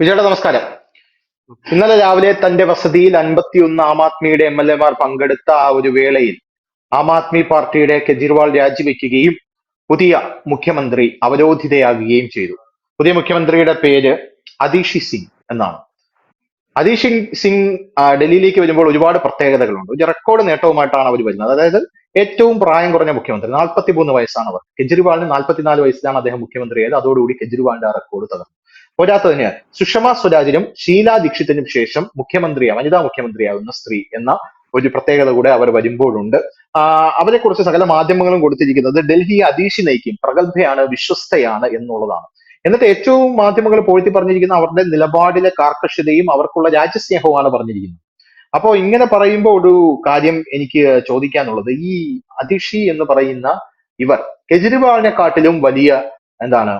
വിജയുടെ നമസ്കാരം. ഇന്നലെ രാവിലെ തന്റെ വസതിയിൽ അൻപത്തിയൊന്ന് ആം ആദ്മിയുടെ എം എൽ എമാർ പങ്കെടുത്ത ആ ഒരു വേളയിൽ ആം ആദ്മി പാർട്ടിയുടെ കെജ്രിവാൾ രാജിവെക്കുകയും പുതിയ മുഖ്യമന്ത്രി അവരോധിതയാകുകയും ചെയ്തു. പുതിയ മുഖ്യമന്ത്രിയുടെ പേര് അതീഷി സിംഗ് എന്നാണ്. അതീഷ് സിംഗ് ഡൽഹിയിലേക്ക് വരുമ്പോൾ ഒരുപാട് പ്രത്യേകതകളുണ്ട്. ഒരു റെക്കോർഡ് നേട്ടവുമായിട്ടാണ് അവർ വരുന്നത്. അതായത് ഏറ്റവും പ്രായം കുറഞ്ഞ മുഖ്യമന്ത്രി നാൽപ്പത്തിമൂന്ന് വയസ്സാണ് അവർ. കെജ്രിവാളിന് നാൽപ്പത്തിനാല് വയസ്സിലാണ് അദ്ദേഹം മുഖ്യമന്ത്രിയായത്. അതോടുകൂടി കെജ്രിവാളിന്റെ ആ റെക്കോർഡ് തകർന്നു. പോരാത്തതിന് സുഷമ സ്വരാജിനും ഷീല ദീക്ഷിത്തിനും ശേഷം മുഖ്യമന്ത്രി വനിതാ മുഖ്യമന്ത്രിയാകുന്ന സ്ത്രീ എന്ന ഒരു പ്രത്യേകത കൂടെ അവർ വരുമ്പോഴുണ്ട്. അവരെ കുറിച്ച് സകല മാധ്യമങ്ങളും കൊടുത്തിരിക്കുന്നത് ഡൽഹി അതീഷി നയിക്കും പ്രഗത്ഭയാണ് വിശ്വസ്തയാണ് എന്നുള്ളതാണ്. എന്നിട്ട് ഏറ്റവും മാധ്യമങ്ങൾ പോഴ്ത്തി പറഞ്ഞിരിക്കുന്ന അവരുടെ നിലപാടിലെ കാർക്കശ്യതയും അവർക്കുള്ള രാജ്യസ്നേഹവുമാണ് പറഞ്ഞിരിക്കുന്നത്. അപ്പോ ഇങ്ങനെ പറയുമ്പോൾ ഒരു കാര്യം എനിക്ക് ചോദിക്കാനുള്ളത്. ഈ അതിഷി എന്ന് പറയുന്ന ഇവർ കെജ്രിവാളിനെക്കാട്ടിലും വലിയ എന്താണ്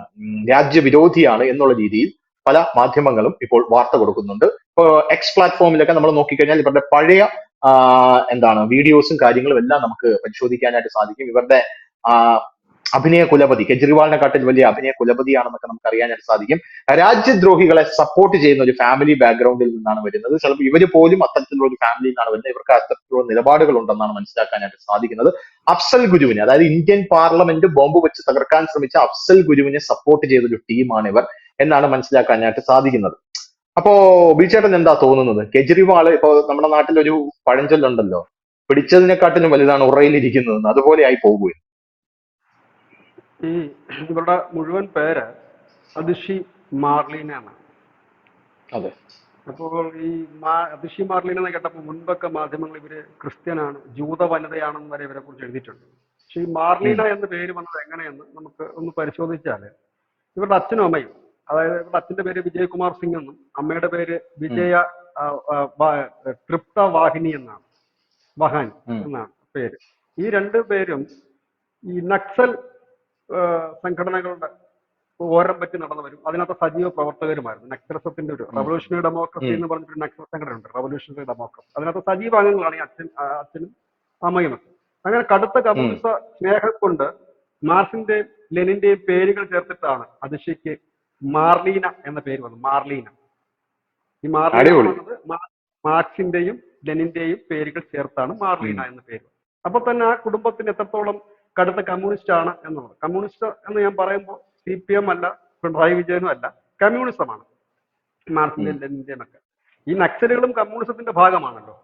രാജ്യവിരോധിയാണ് എന്നുള്ള രീതിയിൽ പല മാധ്യമങ്ങളും ഇപ്പോൾ വാർത്ത കൊടുക്കുന്നുണ്ട്. ഇപ്പോൾ എക്സ് പ്ലാറ്റ്ഫോമിലൊക്കെ നമ്മൾ നോക്കിക്കഴിഞ്ഞാൽ ഇവരുടെ പഴയ എന്താണ് വീഡിയോസും കാര്യങ്ങളും എല്ലാം നമുക്ക് പരിശോധിക്കാനായിട്ട് സാധിക്കും. ഇവരുടെ അഭിനയ കുലപതി. കെജ്രിവാളിനെ കാട്ടിൽ വലിയ അഭിനയ കുലപതിയാണെന്നൊക്കെ നമുക്ക് അറിയാനായിട്ട് സാധിക്കും. രാജ്യദ്രോഹികളെ സപ്പോർട്ട് ചെയ്യുന്ന ഒരു ഫാമിലി ബാക്ക്ഗ്രൗണ്ടിൽ നിന്നാണ് വരുന്നത്. ചിലപ്പോൾ ഇവർ പോലും അത്തരത്തിലുള്ള ഒരു ഫാമിലിയിൽ നിന്നാണ് വരുന്നത്. ഇവർക്ക് അത്തരത്തിലുള്ള നിലപാടുകൾ ഉണ്ടെന്നാണ് മനസ്സിലാക്കാനായിട്ട് സാധിക്കുന്നത്. അഫ്സൽ ഗുരുവിനെ അതായത് ഇന്ത്യൻ പാർലമെന്റ് ബോംബ് വെച്ച് തകർക്കാൻ ശ്രമിച്ച അഫ്സൽ ഗുരുവിനെ സപ്പോർട്ട് ചെയ്ത ഒരു ടീമാണ് ഇവർ എന്നാണ് മനസ്സിലാക്കാനായിട്ട് സാധിക്കുന്നത്. അപ്പോ ബിചേട്ടൻ എന്താ തോന്നുന്നത്? കെജ്രിവാൾ ഇപ്പോ നമ്മുടെ നാട്ടിൽ ഒരു പഴഞ്ചൊല്ലുണ്ടല്ലോ. പിടിച്ചതിനെക്കാട്ടിലും വലുതാണ് ഉറയിലിരിക്കുന്നതെന്ന്. അതുപോലെ ആയി പോകുകയും ഈ ഇവരുടെ മുഴുവൻ പേര് അതിഷി മാർലിനാണ്. അതെ. അപ്പോൾ ഈ മാ അതിഷി മാർലീന എന്ന് കേട്ടപ്പോൾ മുൻപൊക്കെ മാധ്യമങ്ങൾ ഇവർ ക്രിസ്ത്യനാണ് ജൂത വനിതയാണെന്ന് വരെ ഇവരെ കുറിച്ച് എഴുതിയിട്ടുണ്ട്. പക്ഷെ ഈ മാർലീന എന്ന പേര് വന്നത് എങ്ങനെയെന്ന് നമുക്ക് ഒന്ന് പരിശോധിച്ചാൽ ഇവരുടെ അച്ഛനും അമ്മയും അതായത് ഇവരുടെ അച്ഛന്റെ പേര് വിജയകുമാർ സിംഗ് എന്നും അമ്മയുടെ പേര് വിജയ തൃപ്ത വാഹിനി എന്നാണ് വഹാൻ എന്നാണ് പേര്. ഈ രണ്ടു പേരും ഈ നക്സൽ സംഘടനകളുടെ ഓരം പറ്റി നടന്നവരും അതിനകത്ത് സജീവ പ്രവർത്തകരുമായിരുന്നു. നക്സലസത്തിന്റെ ഒരു റവല്യൂഷണറി ഡെമോക്രസി. എന്ന് പറഞ്ഞിട്ട് നക്സൽ സംഘടനയുണ്ട്. റവല്യൂഷണറി ഡെമോക്രസി അതിനകത്ത് സജീവ അംഗങ്ങളാണ് ഈ അച്ഛൻ അച്ഛനും അമ്മയും അങ്ങനെ കടുത്ത കമ്മ്യൂണിസ സ്നേഹം കൊണ്ട് മാർസിന്റെയും ലെനിന്റെയും പേരുകൾ ചേർത്തിട്ടാണ് അതിശയ്ക്ക് മാർലീന എന്ന പേര് വന്നത്. മാർലീന. ഈ മാർലീന മാർക്സിന്റെയും ലെനിന്റെയും പേരുകൾ ചേർത്താണ് മാർലീന എന്ന പേര്. അപ്പൊ തന്നെ ആ കുടുംബത്തിന് എത്രത്തോളം കടുത്ത കമ്മ്യൂണിസ്റ്റ് ആണ് എന്നുള്ളത്. കമ്മ്യൂണിസ്റ്റ് എന്ന് ഞാൻ പറയുമ്പോൾ സി പി എം അല്ല പിണറായി വിജയനും അല്ല കമ്മ്യൂണിസമാണ്. മാർക്സിന്റെ ഈ നക്സലുകളും കമ്മ്യൂണിസത്തിന്റെ ഭാഗമാണല്ലോ.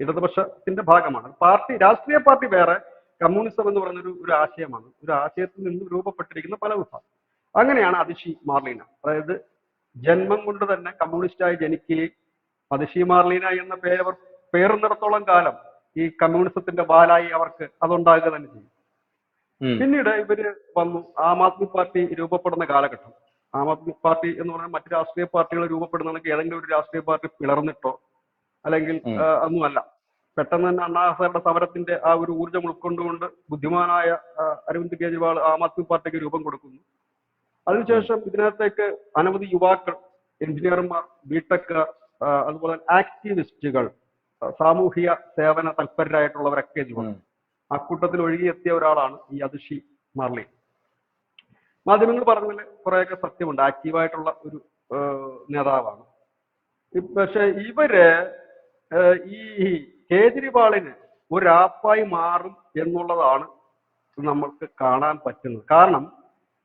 ഇടതുപക്ഷത്തിന്റെ ഭാഗമാണ്. പാർട്ടി രാഷ്ട്രീയ പാർട്ടി വേറെ കമ്മ്യൂണിസം എന്ന് പറയുന്ന ഒരു ആശയമാണ്. ഒരു ആശയത്തിൽ നിന്ന് രൂപപ്പെട്ടിരിക്കുന്ന പല വിഭാഗം. അങ്ങനെയാണ് അതിഷി മാർലീന. അതായത് ജന്മം കൊണ്ട് തന്നെ കമ്മ്യൂണിസ്റ്റായി ജനിക്കുകയും അതിഷി മാർലീന എന്ന പേര് അവർ പേറുന്നിടത്തോളം കാലം ഈ കമ്മ്യൂണിസത്തിന്റെ വാലായി അവർക്ക് അതുണ്ടാകുക തന്നെ ചെയ്യും. പിന്നീട് ഇവർ വന്നു. ആം ആദ്മി പാർട്ടി രൂപപ്പെടുന്ന കാലഘട്ടം. ആം ആദ്മി പാർട്ടി എന്ന് പറഞ്ഞാൽ മറ്റു രാഷ്ട്രീയ പാർട്ടികൾ രൂപപ്പെടുന്നതെങ്കിൽ ഏതെങ്കിലും ഒരു രാഷ്ട്രീയ പാർട്ടി പിളർന്നിട്ടോ അല്ലെങ്കിൽ. ഒന്നുമല്ല. പെട്ടെന്ന് തന്നെ അണ്ണാ ഹസാരുടെ സമരത്തിന്റെ ആ ഒരു ഊർജം ഉൾക്കൊണ്ടുകൊണ്ട് ബുദ്ധിമാനായ അരവിന്ദ് കെജ്രിവാൾ ആം ആദ്മി പാർട്ടിക്ക് രൂപം കൊടുക്കുന്നു. അതിനുശേഷം ഇതിനകത്തേക്ക് അനവധി യുവാക്കൾ എഞ്ചിനീയർമാർ ബിടെക് അതുപോലെ ആക്ടിവിസ്റ്റുകൾ സാമൂഹിക സേവന തൽപരരായിട്ടുള്ളവരൊക്കെ ഉം. അക്കൂട്ടത്തിൽ ഒഴുകിയെത്തിയ ഒരാളാണ് ഈ അതിഷി മാർലി. മാധ്യമങ്ങൾ പറഞ്ഞതിൽ കുറെയൊക്കെ സത്യമുണ്ട്. ആക്റ്റീവായിട്ടുള്ള ഒരു നേതാവാണ്. പക്ഷെ ഇവർ ഈ കേജ്രിവാളിന് ഒരാപ്പായി മാറും എന്നുള്ളതാണ് നമ്മൾക്ക് കാണാൻ പറ്റുന്നത്. കാരണം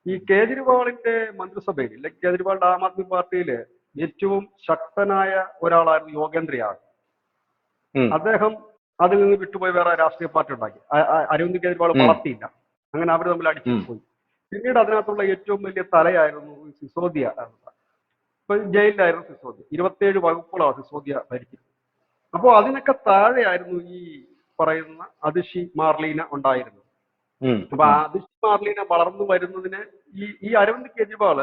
ഈ കേജ്രിവാളിന്റെ മന്ത്രിസഭയിൽ അല്ലെങ്കിൽ കേജ്രിവാളിന്റെ ആം ആദ്മി പാർട്ടിയിൽ ഏറ്റവും ശക്തനായ ഒരാളായിരുന്നു യോഗേന്ദ്രയാണ്. അദ്ദേഹം അതിൽ നിന്ന് വിട്ടുപോയി വേറെ രാഷ്ട്രീയ പാർട്ടി ഉണ്ടാക്കി. അരവിന്ദ് കെജ്രിവാൾ വളർത്തിയില്ല. അങ്ങനെ അവർ തമ്മിൽ അടിച്ചു പോയി. പിന്നീട് അതിനകത്തുള്ള ഏറ്റവും വലിയ തലയായിരുന്നു സിസോദിയ. ഇപ്പൊ ജയിലിലായിരുന്നു സിസോദിയ. ഇരുപത്തിയേഴ് വകുപ്പുകളാണ് സിസോദിയ ഭരിക്കുന്നത്. അപ്പോൾ അതിനൊക്കെ താഴെയായിരുന്നു ഈ പറയുന്ന അതിഷി മാർലീന ഉണ്ടായിരുന്നത്. അപ്പൊ അതിഷി മാർലീന വളർന്നു വരുന്നതിന് ഈ ഈ അരവിന്ദ് കെജ്രിവാൾ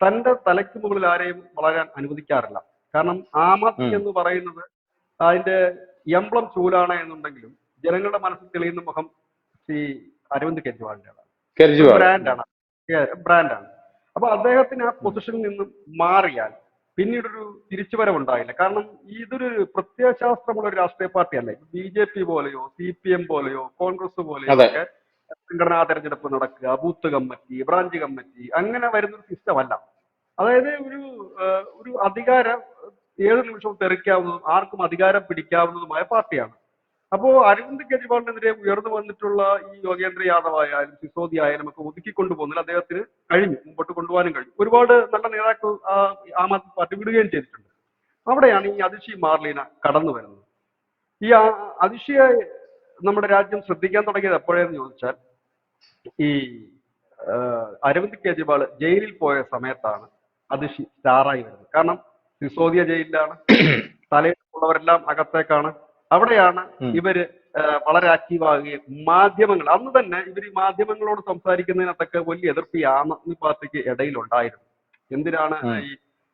തന്റെ തലയ്ക്ക് മുകളിൽ ആരെയും വളരാൻ അനുവദിക്കാറില്ല. കാരണം ആം ആദ്മി എന്ന് പറയുന്നത് അതിന്റെ എംബ്ലം ചൂലാണ് എന്നുണ്ടെങ്കിലും ജനങ്ങളുടെ മനസ്സിൽ തെളിയുന്ന മുഖം ശ്രീ അരവിന്ദ് കെജ്രിവാളിന്റെ ബ്രാൻഡാണ്. ബ്രാൻഡാണ്. അപ്പൊ അദ്ദേഹത്തിന് ആ പൊസിഷനിൽ നിന്നും മാറിയാൽ പിന്നീടൊരു തിരിച്ചുവരവുണ്ടായില്ല. കാരണം ഇതൊരു പ്രത്യയശാസ്ത്രമുള്ള ഒരു രാഷ്ട്രീയ പാർട്ടിയല്ല? ബി ജെ പി പോലെയോ സി പി എം പോലെയോ കോൺഗ്രസ് പോലെയോ. ഒക്കെ സംഘടനാ തെരഞ്ഞെടുപ്പ് നടക്കുക ബൂത്ത് കമ്മിറ്റി ബ്രാഞ്ച് കമ്മിറ്റി അങ്ങനെ വരുന്ന ഒരു സിസ്റ്റം അല്ല. അതായത് ഒരു ഒരു അധികാരം ഏത് നിമിഷവും തെറിക്കാവുന്നതും ആർക്കും അധികാരം പിടിക്കാവുന്നതുമായ പാർട്ടിയാണ്. അപ്പോ അരവിന്ദ് കെജ്രിവാളിനെതിരെ ഉയർന്നു വന്നിട്ടുള്ള ഈ യോഗേന്ദ്ര യാദവ് ആയാലും സിസോദി ആയാലും ഒക്കെ ഒതുക്കി കൊണ്ടുപോകുന്നതിൽ അദ്ദേഹത്തിന് കഴിഞ്ഞു മുമ്പോട്ട് കൊണ്ടുപോകാനും കഴിഞ്ഞു. ഒരുപാട് നല്ല നേതാക്കൾ ആം ആദ്മി പാർട്ടി വിടുകയും ചെയ്തിട്ടുണ്ട്. അവിടെയാണ് ഈ അതിഷി മാർലീന കടന്നു വരുന്നത്. ഈ അതിഷിയെ നമ്മുടെ രാജ്യം ശ്രദ്ധിക്കാൻ തുടങ്ങിയത് എപ്പോഴെന്ന് ചോദിച്ചാൽ ഈ അരവിന്ദ് കെജ്രിവാൾ ജയിലിൽ പോയ സമയത്താണ് അതിഷി സ്റ്റാറായി വരുന്നത്. കാരണം സിസോദിയ ജയിലിലാണ്. തലയിലുള്ളവരെല്ലാം അകത്തേക്കാണ്. അവിടെയാണ് ഇവർ വളരെ ആക്റ്റീവ് ആകുകയും മാധ്യമങ്ങൾ. അന്ന് തന്നെ ഇവർ ഈ മാധ്യമങ്ങളോട് സംസാരിക്കുന്നതിനകത്തൊക്കെ വലിയ എതിർപ്പ് ഈ ആം ആദ്മി പാർട്ടിക്ക് ഇടയിലുണ്ടായിരുന്നു. എന്തിനാണ് ഈ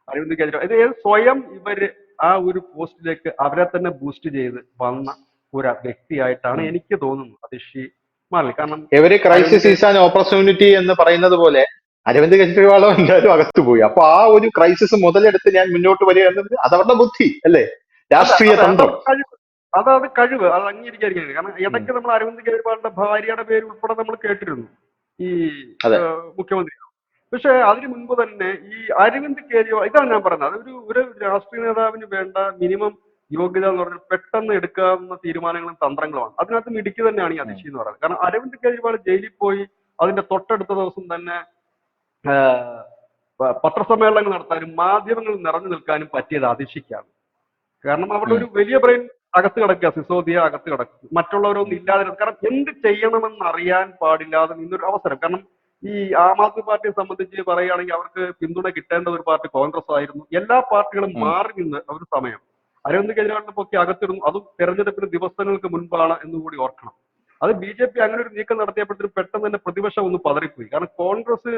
അരവിന്ദ് കെജ്രിവാൾ? ഇത് സ്വയം ഇവർ ആ ഒരു പോസ്റ്റിലേക്ക് അവരെ തന്നെ ബൂസ്റ്റ് ചെയ്ത് വന്ന ഒരു വ്യക്തിയായിട്ടാണ് എനിക്ക് തോന്നുന്നത്. അതിഷി മാറി കാരണം ക്രൈസിസ് ഈസ് ആൻ ഓപ്പർച്യൂണിറ്റി എന്ന് പറയുന്നത് പോലെ അരവിന്ദ് കെജ്രിവാളോ എന്തായാലും അകത്തു പോയി. അപ്പൊ ആ ഒരു ക്രൈസിസ് മുതലെടുത്ത് ഞാൻ മുന്നോട്ട് വരിക എന്നത് അതവരുടെ ബുദ്ധി അല്ലേ? രാഷ്ട്രീയ തന്ത്രം. അതാണ് കഴിവ്. അത് അംഗീകരിക്കാതിരിക്കുന്നത് കാരണം ഇടയ്ക്ക് നമ്മൾ അരവിന്ദ് കെജ്രിവാളിന്റെ ഭാര്യയുടെ പേര് ഉൾപ്പെടെ നമ്മൾ കേട്ടിരുന്നു. ഈ മുഖ്യമന്ത്രി. പക്ഷെ അതിനു മുൻപ് തന്നെ ഈ അരവിന്ദ് കെജ്രിവാൾ ഇതാണ് ഞാൻ പറഞ്ഞത് അതൊരു ഒരു രാഷ്ട്രീയ നേതാവിന് വേണ്ട മിനിമം യോഗ്യത എന്ന് പറഞ്ഞാൽ പെട്ടെന്ന് എടുക്കാവുന്ന തീരുമാനങ്ങളും തന്ത്രങ്ങളുമാണ്. അതിനകത്ത് മിടുക്കി തന്നെയാണ് ഈ അതിശി എന്ന് പറയുന്നത്. കാരണം അരവിന്ദ് കെജ്രിവാൾ ജയിലിൽ പോയി അതിന്റെ തൊട്ടടുത്ത ദിവസം തന്നെ പത്രസമ്മേളനങ്ങൾ നടത്താനും മാധ്യമങ്ങൾ നിറഞ്ഞു നിൽക്കാനും പറ്റിയത് അതിശിക്കാണ് കാരണം അവരുടെ ഒരു വലിയ ബ്രെയിൻ അകത്ത് കിടക്കുക സിസോദിയ അകത്ത് കിടക്കുക. മറ്റുള്ളവരൊന്നും ഇല്ലാതെ കാരണം എന്ത് ചെയ്യണമെന്ന് അറിയാൻ പാടില്ലാതെ നിന്നൊരു അവസരം. കാരണം ഈ ആം ആദ്മി പാർട്ടിയെ സംബന്ധിച്ച് പറയുകയാണെങ്കിൽ അവർക്ക് പിന്തുണ കിട്ടേണ്ട ഒരു പാർട്ടി കോൺഗ്രസ് ആയിരുന്നു. എല്ലാ പാർട്ടികളും മാറി നിന്ന് ഒരു സമയം അരവിന്ദ് കെജ്രിവാളിനെ പൊക്കി അകത്തിടുന്നു. അതും തെരഞ്ഞെടുപ്പിന് ദിവസങ്ങൾക്ക് മുൻപാണ് എന്നുകൂടി ഓർക്കണം. അത് ബി ജെ പി അങ്ങനെ ഒരു നീക്കം നടത്തിയപ്പോഴത്തേക്കും പെട്ടെന്ന് തന്നെ പ്രതിപക്ഷം ഒന്ന് പതറിപ്പോയി. കാരണം കോൺഗ്രസ്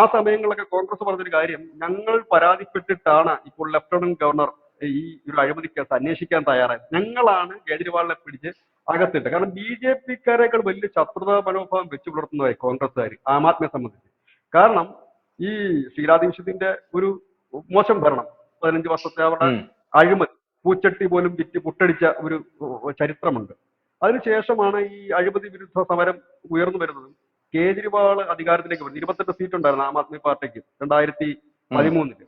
ആ സമയങ്ങളിലൊക്കെ കോൺഗ്രസ് പറഞ്ഞൊരു കാര്യം ഞങ്ങൾ പരാതിപ്പെട്ടിട്ടാണ് ഇപ്പോൾ ലഫ്റ്റനന്റ് ഗവർണർ ഈ ഒരു അഴിമതി കേസ് അന്വേഷിക്കാൻ തയ്യാറായത്. ഞങ്ങളാണ് കേജ്രിവാളിനെ പിടിച്ച് അകത്തിട്ട് കാരണം ബി ജെ പിക്കാരേക്കാൾ വലിയ ശത്രുതാ മനോഭാവം വെച്ചു പുലർത്തുന്നതായി കോൺഗ്രസ്സുകാർ ആം ആദ്മിയെ സംബന്ധിച്ച്. കാരണം ഈ ദീക്ഷിതിന്റെ ഒരു മോശം ഭരണം പതിനഞ്ച് വർഷത്തെ അവരുടെ. അഴിമതി പൂച്ചട്ടി പോലും വിറ്റ് പുട്ടടിച്ച ഒരു ചരിത്രമുണ്ട്. അതിനുശേഷമാണ് ഈ അഴിമതി വിരുദ്ധ സമരം ഉയർന്നു വരുന്നത്. കേജ്രിവാൾ അധികാരത്തിലേക്ക് വരുന്നത് ഇരുപത്തെട്ട് സീറ്റ് ഉണ്ടായിരുന്നു ആം ആദ്മി പാർട്ടിക്ക് രണ്ടായിരത്തി പതിമൂന്നിൽ.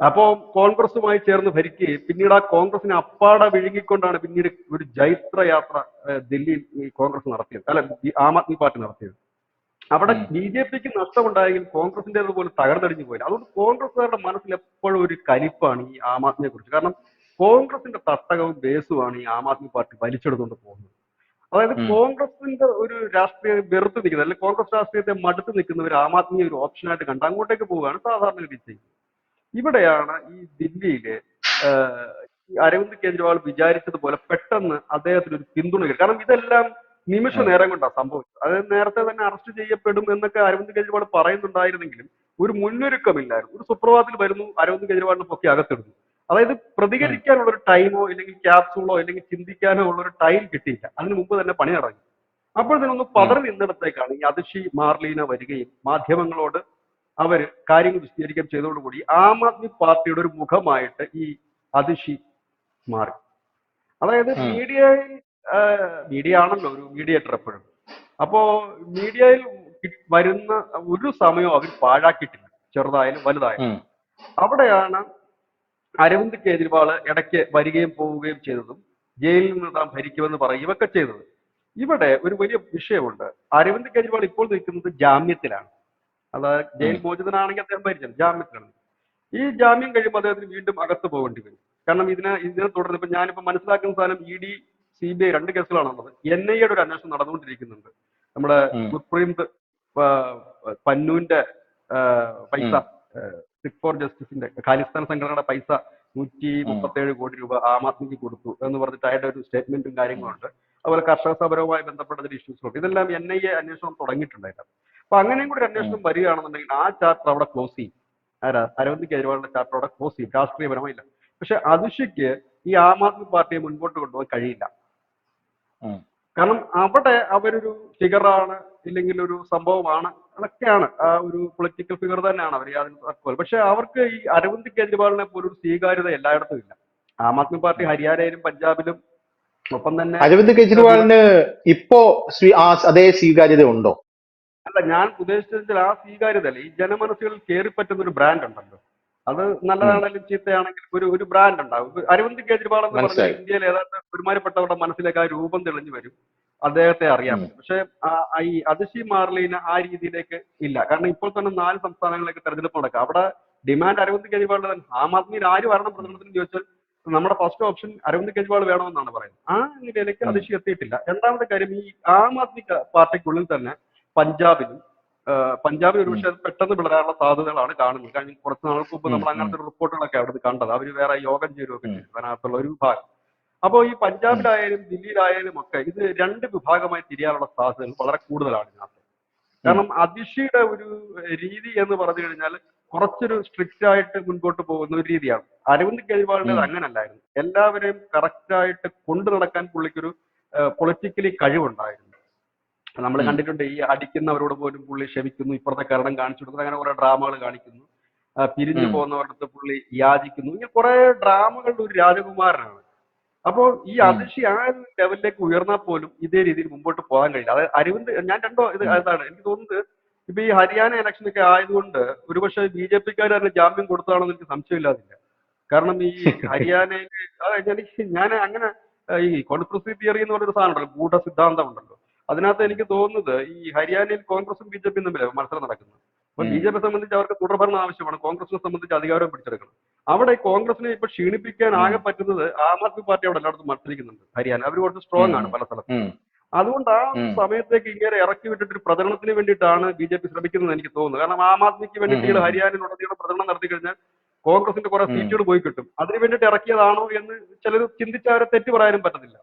അപ്പോ കോൺഗ്രസുമായി ചേർന്ന് ഭരിക്കുകയും പിന്നീട് ആ കോൺഗ്രസിനെ അപ്പാടെ വിഴുങ്ങിക്കൊണ്ടാണ് പിന്നീട് ഒരു ജൈത്ര യാത്ര ദില്ലിയിൽ ഡൽഹിയിൽ ഈ കോൺഗ്രസ് നടത്തിയത്. അല്ല ആം ആദ്മി പാർട്ടി നടത്തിയത്. അവിടെ. ബി ജെ പിക്ക് നഷ്ടമുണ്ടായെങ്കിൽ കോൺഗ്രസിന്റെ പോലെ തകർന്നടിഞ്ഞു പോയില്ല. അതുകൊണ്ട് കോൺഗ്രസുകാരുടെ മനസ്സിൽ എപ്പോഴും ഒരു കലിപ്പാണ് ഈ ആം ആദ്മിയെ കുറിച്ച്. കാരണം കോൺഗ്രസിന്റെ തട്ടകവും ബേസുമാണ് ഈ ആം ആദ്മി പാർട്ടി വലിച്ചെടുത്തുകൊണ്ട് പോകുന്നത്. അതായത് കോൺഗ്രസിന്റെ ഒരു രാഷ്ട്രീയ വെറുത്ത് നിൽക്കുന്നത് അല്ലെങ്കിൽ കോൺഗ്രസ് രാഷ്ട്രീയത്തെ മടുത്ത് നിൽക്കുന്ന ഒരു ആം ആദ്മിയെ ഒരു ഓപ്ഷനായിട്ട് കണ്ട് അങ്ങോട്ടേക്ക് പോവുകയാണ് സാധാരണ ഗതി ചെയ്യുന്നത്. ഇവിടെയാണ് ഈ ദില്ലിയിൽ അരവിന്ദ് കെജ്രിവാൾ വിചാരിച്ചതുപോലെ പെട്ടെന്ന് അദ്ദേഹത്തിന് ഒരു പിന്തുണ കിട്ടി. കാരണം ഇതെല്ലാം നിമിഷ നേരം കൊണ്ടാണ് സംഭവിച്ചത്. അതായത് നേരത്തെ തന്നെ അറസ്റ്റ് ചെയ്യപ്പെടും എന്നൊക്കെ അരവിന്ദ് കെജ്രിവാൾ പറയുന്നുണ്ടായിരുന്നെങ്കിലും ഒരു മുന്നൊരുക്കമില്ലായിരുന്നു. ഒരു സുപ്രഭാതത്തിൽ വരുന്നു അരവിന്ദ് കെജ്രിവാളിനെ പൊക്കി അകത്തിടുന്നു. അതായത് പ്രതികരിക്കാനുള്ള ഒരു ടൈമോ അല്ലെങ്കിൽ ക്യാപ്സൂളോ അല്ലെങ്കിൽ ചിന്തിക്കാനോ ഉള്ള ഒരു ടൈം കിട്ടിയില്ല. അതിന് മുമ്പ് തന്നെ പണി നടങ്ങി അപ്പോൾ ഇതിനൊന്ന് പതറി നിന്നിടത്തേക്കാണ് ഈ അതിഷി മാർലീന വരികയും മാധ്യമങ്ങളോട് അവർ കാര്യങ്ങൾ വിശദീകരിക്കുകയും ചെയ്തതോടുകൂടി ആം ആദ്മി പാർട്ടിയുടെ ഒരു മുഖമായിട്ട് ഈ അതിഷി മാറി. അതായത് മീഡിയ മീഡിയയിൽ മീഡിയ ആണല്ലോ ഒരു മീഡിയേറ്റർ എപ്പോഴും. അപ്പോ മീഡിയയിൽ വരുന്ന ഒരു സമയവും അവർ പാഴാക്കിയിട്ടില്ല. ചെറുതായാലും വലുതായാലും. അവിടെയാണ് അരവിന്ദ് കേജ്രിവാൾ ഇടയ്ക്ക് വരികയും പോവുകയും ചെയ്തതും ജയിലിൽ നിന്ന് താൻ ഭരിക്കുമെന്ന് പറയുകയൊക്കെ ചെയ്തത്. ഇവിടെ ഒരു വലിയ വിഷയമുണ്ട്. അരവിന്ദ് കെജ്രിവാൾ ഇപ്പോൾ നിൽക്കുന്നത് ജാമ്യത്തിലാണ്. അതായത് ജയിൽ മോചിതനാണെങ്കിൽ അദ്ദേഹം ഭരിച്ചത് ജാമ്യത്തിലാണ്. ഈ ജാമ്യം കഴിയുമ്പോൾ അദ്ദേഹത്തിന് വീണ്ടും അകത്ത് പോകേണ്ടി വരും. കാരണം ഇതിനെ ഇതിനെ തുടർന്ന് ഇപ്പൊ ഞാനിപ്പോ മനസ്സിലാക്കുന്ന സാധനം E D C B I രണ്ട് കേസുകളാണുള്ളത്. എൻ ഐ എയുടെ ഒരു അന്വേഷണം നടന്നുകൊണ്ടിരിക്കുന്നുണ്ട്. നമ്മുടെ. സുപ്രീം പന്നുവിന്റെ പന്നൂന്റെ പൈസ സിക് ഫോർ ജസ്റ്റിസിന്റെ ഖാലിസ്ഥാൻ സംഘടനയുടെ പൈസ നൂറ്റി മുപ്പത്തേഴ് കോടി രൂപ ആം ആദ്മിക്ക് കൊടുത്തു എന്ന് പറഞ്ഞിട്ട് അയാളുടെ ഒരു സ്റ്റേറ്റ്മെന്റും കാര്യങ്ങളുണ്ട്. അതുപോലെ കർഷക സമരവുമായി ബന്ധപ്പെട്ട ചില ഇഷ്യൂസുണ്ട് ഇതെല്ലാം എൻ ഐ എ അന്വേഷണം തുടങ്ങിയിട്ടുണ്ടായിരുന്നു. അപ്പൊ അങ്ങനെയും കൂടി ഒരു അന്വേഷണം വരികയാണെന്നുണ്ടെങ്കിൽ ആ ചാപ്റ്റർ അവിടെ ക്ലോസ് ചെയ്യും. ആരാ? അരവിന്ദ് കെജ്രിവാളിന്റെ ചാപ്റ്റർ അവിടെ ക്ലോസ് ചെയ്യും. രാഷ്ട്രീയപരമായില്ല. പക്ഷെ അതിശയ്ക്ക് ഈ ആം ആദ്മി പാർട്ടിയെ മുൻപോട്ട് കൊണ്ടുപോകാൻ കഴിയില്ല. കാരണം അവിടെ അവരൊരു ഫിഗറാണ് ഇല്ലെങ്കിൽ ഒരു സംഭവമാണ് അതൊക്കെയാണ്. ആ ഒരു പൊളിറ്റിക്കൽ ഫിഗർ തന്നെയാണ് അവർ അതിന് തർക്കമില്ല. പക്ഷെ അവർക്ക് ഈ അരവിന്ദ് കെജ്രിവാളിനെ പോലൊരു സ്വീകാര്യത എല്ലായിടത്തും ഇല്ല. ആം ആദ്മി പാർട്ടി ഹരിയാനയിലും പഞ്ചാബിലും ഒപ്പം തന്നെ അരവിന്ദ് കെജ്രിവാളിന് ഇപ്പോ അതേ സ്വീകാര്യത ഉണ്ടോ? അല്ല ഞാൻ ഉദ്ദേശിച്ചതിൽ ആ സ്വീകാര്യത അല്ല ഈ ജനമനസ്സുകളിൽ കയറിപ്പറ്റുന്ന ഒരു ബ്രാൻഡ് ഉണ്ടല്ലോ. അത് നല്ലതാണെങ്കിലും ചീത്തയാണെങ്കിലും ഒരു ഒരു ബ്രാൻഡ് ഉണ്ടാവും. അരവിന്ദ് കേജ്രിവാൾ എന്ന് പറഞ്ഞാൽ ഇന്ത്യയിൽ ഏതാണ്ട് ഒരുമാരിപ്പെട്ടവരുടെ മനസ്സിലേക്ക് ആ രൂപം തെളിഞ്ഞു വരും. അദ്ദേഹത്തെ അറിയാം. പക്ഷെ ഈ അതിശി മാർലീന ആ രീതിയിലേക്ക് ഇല്ല. കാരണം ഇപ്പോൾ തന്നെ നാല് സംസ്ഥാനങ്ങളിലേക്ക് തെരഞ്ഞെടുപ്പ് നടക്കുക. അവിടെ ഡിമാൻഡ് അരവിന്ദ് കേജ്രിവാളിന്റെ തന്നെ. ആം ആദ്മിയിൽ ആര് വരണം പ്രചരണത്തിന് ചോദിച്ചാൽ നമ്മുടെ ഫസ്റ്റ് ഓപ്ഷൻ അരവിന്ദ് കെജ്രിവാൾ വേണമെന്നാണ് പറയുന്നത്. ആ നിലയിലേക്ക്. അതിശി എത്തിയിട്ടില്ല. രണ്ടാമത്തെ കാര്യം ഈ ആം ആദ്മി പാർട്ടിക്കുള്ളിൽ തന്നെ പഞ്ചാബിലും പഞ്ചാബിൽ ഒരുപക്ഷെ അത് പെട്ടെന്ന് വിളരാനുള്ള സാധ്യതകളാണ് കാണുന്നത്. കാരണം കുറച്ച് നാൾക്ക് മുമ്പ് നമ്മൾ അങ്ങനത്തെ റിപ്പോർട്ടുകളൊക്കെ അവിടെ കണ്ടത്. അവർ വേറെ യോഗം ചേരുവൊക്കെ. ചെയ്തു. അതിനകത്തുള്ള ഒരു വിഭാഗം. അപ്പോൾ ഈ പഞ്ചാബിലായാലും ദില്ലിയിലായാലും ഒക്കെ ഇത് രണ്ട് വിഭാഗമായി തിരിയാനുള്ള സാധ്യതകൾ വളരെ കൂടുതലാണ് ഇതിനകത്ത്. കാരണം അതിഷിയുടെ ഒരു രീതി എന്ന് പറഞ്ഞു കഴിഞ്ഞാൽ കുറച്ചൊരു സ്ട്രിക്റ്റ് ആയിട്ട് മുൻപോട്ട് പോകുന്ന ഒരു രീതിയാണ്. അരവിന്ദ് കെജ്രിവാളിന്റെ ഉം. അങ്ങനല്ലായിരുന്നു. എല്ലാവരെയും കറക്റ്റായിട്ട് കൊണ്ടു നടക്കാൻ പുള്ളിക്കൊരു പൊളിറ്റിക്കലി കഴിവുണ്ടായിരുന്നു. നമ്മൾ കണ്ടിട്ടുണ്ട് ഈ അടിക്കുന്നവരോട് പോലും പുള്ളി ക്ഷമിക്കുന്നു ഇപ്പുറത്തെ കാരണം കാണിച്ചു കൊടുക്കുന്നു അങ്ങനെ കുറെ ഡ്രാമകൾ കാണിക്കുന്നു. പിരിഞ്ഞു പോകുന്നവരുടെ അടുത്ത് പുള്ളി യാചിക്കുന്നു. ഇങ്ങനെ കുറെ ഡ്രാമകളുടെ ഒരു രാജകുമാരനാണ്. അപ്പോൾ ഈ. അതിശി ആ ലെവലിലേക്ക് ഉയർന്നാൽ പോലും ഇതേ രീതിയിൽ മുമ്പോട്ട് പോകാൻ കഴിയില്ല. അതായത് അരവിന്ദ് ഞാൻ രണ്ടോ ഇത് അതാണ് എനിക്ക് തോന്നുന്നത് ഇപ്പൊ ഈ ഹരിയാന ഇലക്ഷൻ ഒക്കെ ആയതുകൊണ്ട് ഒരുപക്ഷെ ബി ജെ പിക്കാർ തന്നെ ജാമ്യം കൊടുത്തതാണെന്ന് എനിക്ക് സംശയമില്ലാതില്ല. കാരണം ഈ ഹരിയാനയിൽ എനിക്ക് ഞാൻ അങ്ങനെ ഈ കോൺസ്പിറസി തിയറി എന്ന് പറഞ്ഞൊരു സാധനം ഉണ്ടല്ലോ ഗൂഢ സിദ്ധാന്തം ഉണ്ടല്ലോ അതിനകത്ത് എനിക്ക് തോന്നുന്നത് ഈ ഹരിയാനയിൽ കോൺഗ്രസും ബി ജെ പിയും തമ്മിലാണ് മത്സരം നടക്കുന്നത്. അപ്പൊ ബി ജെ പി സംബന്ധിച്ച് അവർക്ക് തുടർഭരണം ആവശ്യമാണ്. കോൺഗ്രസിനെ സംബന്ധിച്ച് അധികാരം പിടിച്ചെടുക്കണം. അവിടെ കോൺഗ്രസിനെ ഇപ്പൊ ക്ഷീണിപ്പിക്കാൻ ആകെ പറ്റുന്നത് ആം ആദ്മി പാർട്ടി അവിടെ എല്ലായിടത്തും മത്സരിക്കുന്നുണ്ട്. ഹരിയാന. അവർ കുറച്ച് സ്ട്രോങ് ആണ് പല സ്ഥലത്തും. അതുകൊണ്ട് ആ സമയത്തേക്ക് ഇങ്ങനെ ഇറക്കി വിട്ടിട്ട് ഒരു പ്രചരണത്തിന് വേണ്ടിയിട്ടാണ് ബി ജെ പി ശ്രമിക്കുന്നത് എനിക്ക് തോന്നുന്നത് കാരണം ആം ആദ്മിക്ക് വേണ്ടിയിട്ട് ഹരിയാനയിലുടനീളം പ്രചരണം നടത്തി കഴിഞ്ഞാൽ കോൺഗ്രസിന്റെ കുറെ. സീറ്റുകൾ പോയി കിട്ടും. അതിന് വേണ്ടിയിട്ട് ഇറക്കിയതാണോ എന്ന് ചിലർ ചിന്തിച്ചവരെ തെറ്റ് പറയാനും പറ്റത്തില്ല.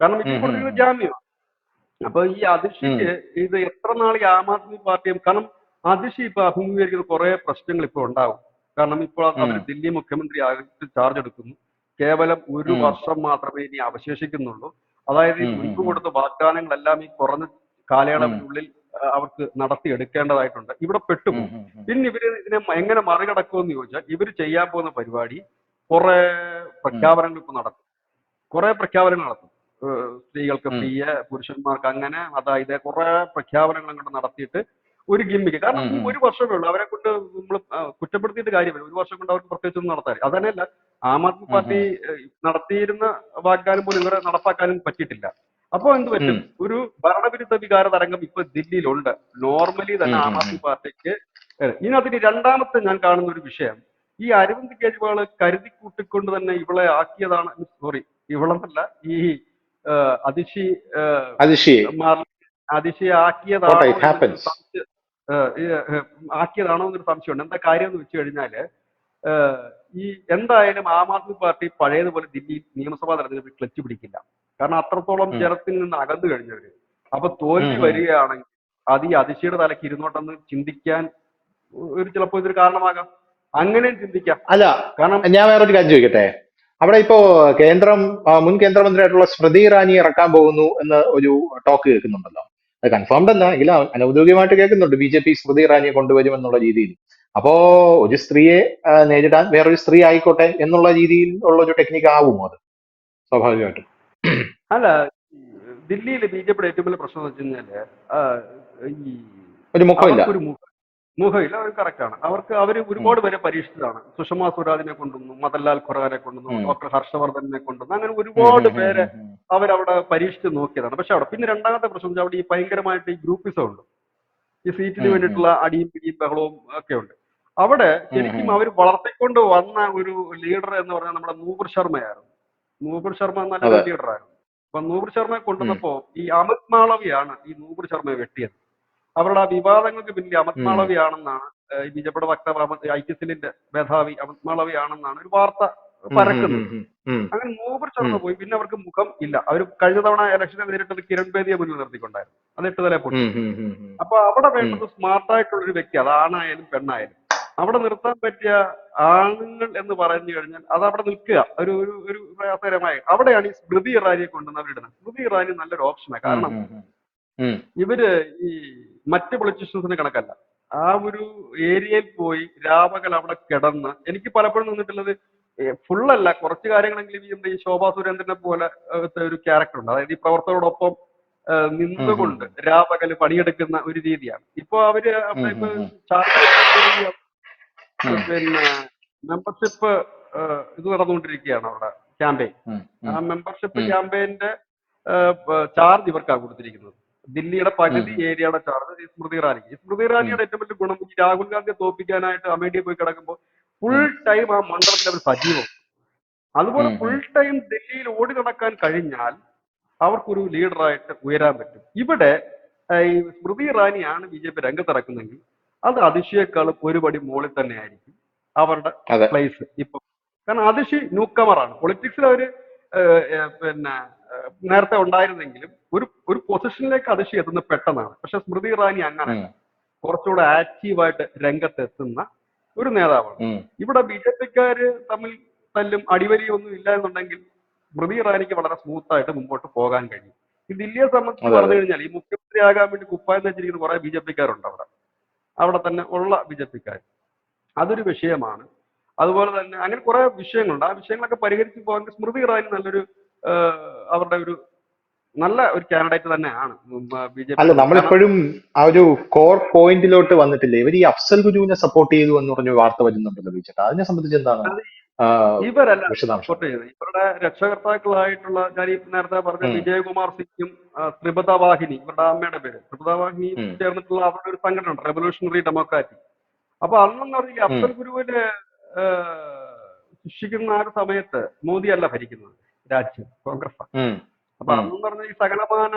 കാരണം. ഇപ്പോൾ ഉം. അപ്പൊ ഈ അതിഷിക്ക് ഇത് എത്ര നാൾ ഈ ആം ആദ്മി പാർട്ടിയും കാരണം അതിഷി ഇപ്പൊ അഭിമുഖീകരിക്കുന്ന കുറെ പ്രശ്നങ്ങൾ ഇപ്പൊ ഉണ്ടാവും. കാരണം ഇപ്പോൾ അവർ. ദില്ലി മുഖ്യമന്ത്രി ആയിട്ട് ചാർജ് എടുക്കുന്നു. കേവലം ഒരു വർഷം മാത്രമേ ഇനി അവശേഷിക്കുന്നുള്ളൂ. അതായത് ഈ. മുൻപ്. കൊടുത്ത വാഗ്ദാനങ്ങളെല്ലാം ഈ കുറഞ്ഞ കാലയളവിനുള്ളിൽ അവർക്ക് നടത്തിയെടുക്കേണ്ടതായിട്ടുണ്ട്. ഇവിടെ പെട്ടു പെട്ടുപോകും. പിന്നെ ഇവർ ഇതിനെ എങ്ങനെ മറികടക്കുമെന്ന് ചോദിച്ചാൽ ഇവർ ചെയ്യാൻ പോകുന്ന പരിപാടി കുറെ പ്രഖ്യാപനങ്ങൾ ഇപ്പൊ നടക്കും കുറെ പ്രഖ്യാപനങ്ങൾ നടത്തും. സ്ത്രീകൾക്ക് പ്രിയ പുരുഷന്മാർക്ക് അങ്ങനെ അതായത് കുറെ പ്രഖ്യാപനങ്ങൾ അങ്ങോട്ട് നടത്തിയിട്ട് ഒരു ഗിമ്മിക്ക്. കാരണം ഒരു വർഷമേ ഉള്ളൂ. അവരെ കൊണ്ട് നമ്മൾ കുറ്റപ്പെടുത്തിയിട്ട് കാര്യമില്ല. ഒരു വർഷം കൊണ്ട് അവർക്ക് പ്രത്യേകിച്ചൊന്നും നടത്താൻ അതന്നെയല്ല ആം ആദ്മി പാർട്ടി നടത്തിയിരുന്ന വാഗ്ദാനം പോലും ഇവരെ നടപ്പാക്കാനും പറ്റിയിട്ടില്ല. അപ്പൊ എന്ത് പറ്റും. ഒരു ഭരണവിരുദ്ധ വികാര തരംഗം ഇപ്പൊ ദില്ലിയിലുണ്ട്. നോർമലി തന്നെ. ആം ആദ്മി പാർട്ടിക്ക് ഇതിനകത്തിന് രണ്ടാമത്തെ ഞാൻ കാണുന്ന ഒരു വിഷയം. ഈ അരവിന്ദ് കെജ്രിവാൾ കരുതി കൂട്ടിക്കൊണ്ട് തന്നെ ഇവളെ ആക്കിയതാണ് സോറി ഇവളെന്നല്ല ഈ അതിശി മാർ- ആക്കിയതാണോ എന്നൊരു സംശയമുണ്ട്. എന്താ കാര്യം എന്ന് വെച്ച് കഴിഞ്ഞാൽ ഈ എന്തായാലും ആം ആദ്മി പാർട്ടി പഴയതുപോലെ ദില്ലി നിയമസഭാ തെരഞ്ഞെടുപ്പിൽ ക്ലച്ച് പിടിക്കില്ല. കാരണം അത്രത്തോളം. ജനത്തിൽ നിന്ന് അകന്നു കഴിഞ്ഞവര്. അപ്പൊ തോൽവി. വരികയാണെങ്കിൽ അത് ഈ അതിശയുടെ തലക്ക് ഇരുന്നോട്ടെന്ന് ചിന്തിക്കാൻ ഒരു ചിലപ്പോൾ ഇതൊരു കാരണമാകാം. അങ്ങനെയും ചിന്തിക്കാം. അല്ല കാരണം ഞാൻ വേറൊരു കാര്യം ചോദിക്കട്ടെ? അവിടെ ഇപ്പോ കേന്ദ്രം മുൻ കേന്ദ്രമന്ത്രിയായിട്ടുള്ള സ്മൃതി ഇറാനി ഇറക്കാൻ പോകുന്നു എന്ന് ഒരു ടോക്ക് കേൾക്കുന്നുണ്ടല്ലോ. അത് കൺഫേംഡ് അല്ല എങ്കിലും അനൗദ്യോഗികമായിട്ട് കേൾക്കുന്നുണ്ട്. ബി ജെ പി സ്മൃതി ഇറാനിയെ കൊണ്ടുവരും എന്നുള്ള രീതിയിൽ. അപ്പോ ഒരു സ്ത്രീയെ നേരിടാൻ വേറൊരു സ്ത്രീ ആയിക്കോട്ടെ എന്നുള്ള രീതിയിൽ ഉള്ള ഒരു ടെക്നിക്ക് ആവുമോ അത്? സ്വാഭാവികമായിട്ടും. അല്ല ദില്ലിയിൽ ബി ജെ പിയുടെ ഏറ്റവും വലിയ പ്രശ്നം എന്ന് വെച്ച് കഴിഞ്ഞാൽ ഒരു മുഖമില്ല. മുഖ- അവർ കറക്റ്റാണ് അവർക്ക് അവർ ഒരുപാട് പേരെ പരീക്ഷിച്ചതാണ്. സുഷമാ സ്വരാജിനെ കൊണ്ടുവന്നു മദൻലാൽ ഖുറാനെ കൊണ്ടുവന്നു ഡോക്ടർ ഹർഷവർദ്ധനെ കൊണ്ടുവന്നു. അങ്ങനെ ഒരുപാട് പേരെ. അവരവിടെ പരീക്ഷിച്ച് നോക്കിയതാണ്. പക്ഷെ അവിടെ പിന്നെ രണ്ടാമത്തെ പ്രശ്നം അവിടെ ഈ ഭയങ്കരമായിട്ട് ഈ ഗ്രൂപ്പിസം ഉണ്ട്. ഈ സീറ്റിന് വേണ്ടിയിട്ടുള്ള അടിയും പിടിയും ബഹളവും ഒക്കെ ഉണ്ട്. അവിടെ ശരിക്കും. അവർ വളർത്തിക്കൊണ്ട് വന്ന ഒരു ലീഡർ എന്ന് പറഞ്ഞാൽ നമ്മുടെ നൂപുർ ശർമ്മയായിരുന്നു. നൂപുർ ശർമ്മ നല്ല. ലീഡറായിരുന്നു അപ്പൊ നൂപുർ ശർമ്മയെ കൊണ്ടുവന്നപ്പോ ഈ അമിത് മാളവിയാണ് ഈ നൂപുർ ശർമ്മയെ വെട്ടിയത്. അവരുടെ ആ വിവാദങ്ങൾക്ക് പിന്നിൽ അമത്മാളവിയാണെന്നാണ് ഉം. മാളവിയാണെന്നാണ് ഈ ബിജെപിയുടെ വക്താവ് ഐക്യസിലിന്റെ മേധാവി അമത് മാളവിയാണെന്നാണ് ഒരു വാർത്ത പരക്കുന്നത്. അങ്ങനെ മൂവർ ശർമ്മ പോയി പിന്നെ അവർക്ക് മുഖം ഇല്ല. അവർ കഴിഞ്ഞ തവണ ഇലക്ഷനെ നേരിട്ടത് കിരൺ ബേദിയെ മുന്നിൽ നിർത്തിക്കൊണ്ടായിരുന്നു. അത് എട്ട് തല പൊട്ടി. അപ്പൊ അവിടെ വേണ്ടത് സ്മാർട്ട് ആയിട്ടുള്ള ഒരു വ്യക്തി അത് ആണായാലും പെണ്ണായാലും. അവിടെ നിർത്താൻ പറ്റിയ ആണുങ്ങൾ എന്ന് പറഞ്ഞു കഴിഞ്ഞാൽ അത് അവിടെ നിൽക്കുക. ഒരു ഒരു ഒരു പ്രയാസകരമായ അവിടെയാണ് ഈ സ്മൃതി ഇറാനിയെ കൊണ്ടുവന്ന് അവരിടുന്നത്. സ്മൃതി ഇറാനി നല്ലൊരു ഓപ്ഷനാണ്. കാരണം. ഇവർ ഈ മറ്റ് പൊളിറ്റീഷ്യൻസിന് കണക്കല്ല. ആ ഒരു ഏരിയയിൽ പോയി രാപകൽ അവിടെ കിടന്ന് എനിക്ക് പലപ്പോഴും നിന്നിട്ടുള്ളത് ഫുള്ളല്ല കുറച്ച് കാര്യങ്ങളെങ്കിലും ഈ ഈ ശോഭാ സുരേന്ദ്രനെ പോലെ ഒരു ക്യാരക്ടർ ഉണ്ട്. അതായത് ഈ പ്രവർത്തകരോടൊപ്പം നിന്നുകൊണ്ട് രാപകൽ പണിയെടുക്കുന്ന ഒരു രീതിയാണ്. ഇപ്പൊ അവർ. പിന്നെ മെമ്പർഷിപ്പ് ഇത് നടന്നുകൊണ്ടിരിക്കുകയാണ് അവിടെ ക്യാമ്പയിൻ ആ മെമ്പർഷിപ്പ്. ക്യാമ്പയിന്റെ ചാർജ് ഇവർക്കാണ് കൊടുത്തിരിക്കുന്നത്. ദില്ലിയുടെ പകുതി ഏരിയയുടെ ചാർജ് ഈ സ്മൃതി ഇറാനിക്ക് ഈ സ്മൃതി ഇറാനിയുടെ ഏറ്റവും വലിയ ഗുണം ഈ രാഹുൽ ഗാന്ധിയെ തോപ്പിക്കാനായിട്ട് അമേഠിയിൽ പോയി കിടക്കുമ്പോൾ ഫുൾ ടൈം ആ മണ്ഡലത്തിൽ അവർ സജീവം. അതുപോലെ ഫുൾ ടൈം ഡൽഹിയിൽ ഓടി നടക്കാൻ കഴിഞ്ഞാൽ അവർക്കൊരു ലീഡറായിട്ട് ഉയരാൻ പറ്റും. ഇവിടെ ഈ സ്മൃതി ഇറാനിയാണ് ബി ജെ പി രംഗത്തിറക്കുന്നെങ്കിൽ അത് അതിശയേക്കാളും ഒരുപടി മുകളിൽ തന്നെ ആയിരിക്കും അവരുടെ പ്ലേസ് ഇപ്പൊ കാരണം അതിഷി ന്യൂക്കമറാണ് പൊളിറ്റിക്സിൽ അവർ പിന്നെ നേരത്തെ ഉണ്ടായിരുന്നെങ്കിലും ഒരു ഒരു പൊസിഷനിലേക്ക് അതിശി എത്തുന്നത് പെട്ടെന്നാണ്. പക്ഷെ സ്മൃതി ഇറാനി അങ്ങനെ കുറച്ചുകൂടെ ആക്റ്റീവായിട്ട് രംഗത്തെത്തുന്ന ഒരു നേതാവാണ്. ഇവിടെ ബി ജെ പിക്കാര് തമ്മിൽ തല്ലും അടിവലിയും ഒന്നും ഇല്ല എന്നുണ്ടെങ്കിൽ സ്മൃതി ഇറാനിക്ക് വളരെ സ്മൂത്ത് ആയിട്ട് മുമ്പോട്ട് പോകാൻ കഴിയും. ഈ ദില്ലിയെ സംബന്ധിച്ച് പറഞ്ഞു കഴിഞ്ഞാൽ ഈ മുഖ്യമന്ത്രി ആകാൻ വേണ്ടി കുപ്പായം വെച്ചിരിക്കുന്ന കുറെ ബി ജെ പിക്കാരുണ്ട് അവിടെ. അവിടെ തന്നെ ഉള്ള ബി ജെ പിക്കാർ അതൊരു വിഷയമാണ്. അതുപോലെ തന്നെ അങ്ങനെ കുറെ വിഷയങ്ങളുണ്ട്. ആ വിഷയങ്ങളൊക്കെ പരിഹരിച്ച് പോകാൻ സ്മൃതി ഇറാനി നല്ലൊരു അവരുടെ ഒരു നല്ല ഒരു കാൻഡിഡേറ്റ് തന്നെയാണ്. ബി ജെ അല്ല നമ്മളിപ്പോഴും ആ ഒരു കോർ പോയിന്റിലോട്ട് വന്നിട്ടില്ല? ഇവർ ഈ അഫ്സൽ ഗുരുവിനെ സപ്പോർട്ട് ചെയ്തു എന്ന് പറഞ്ഞ വാർത്ത വരുന്നുണ്ടല്ലോ ബിജെപി അതിനെ സംബന്ധിച്ച് എന്താണ് ഇവരല്ല സപ്പോർട്ട് ചെയ്തത്. ഇവരുടെ രക്ഷകർത്താക്കളായിട്ടുള്ള ഞാൻ ഈ നേരത്തെ പറഞ്ഞ വിജയകുമാർ സിംഗും ത്രിപുത വാഹിനി ഇവരുടെ അമ്മയുടെ പേര്. ത്രിപുത വാഹിനി. ചേർന്നിട്ടുള്ള അവരുടെ ഒരു സംഘടന റെവല്യൂഷണറി ഡെമോക്രാറ്റിക് അപ്പൊ അന്നെന്ന് പറഞ്ഞാൽ അഫ്സൽ ഗുരുവിനെ ശിക്ഷിക്കുന്ന ആ ഒരു സമയത്ത് മോദിയല്ല ഭരിക്കുന്നത് രാജ്യം കോൺഗ്രസ് അപ്പൊ. അതെന്ന് പറഞ്ഞ ഈ സകലമാന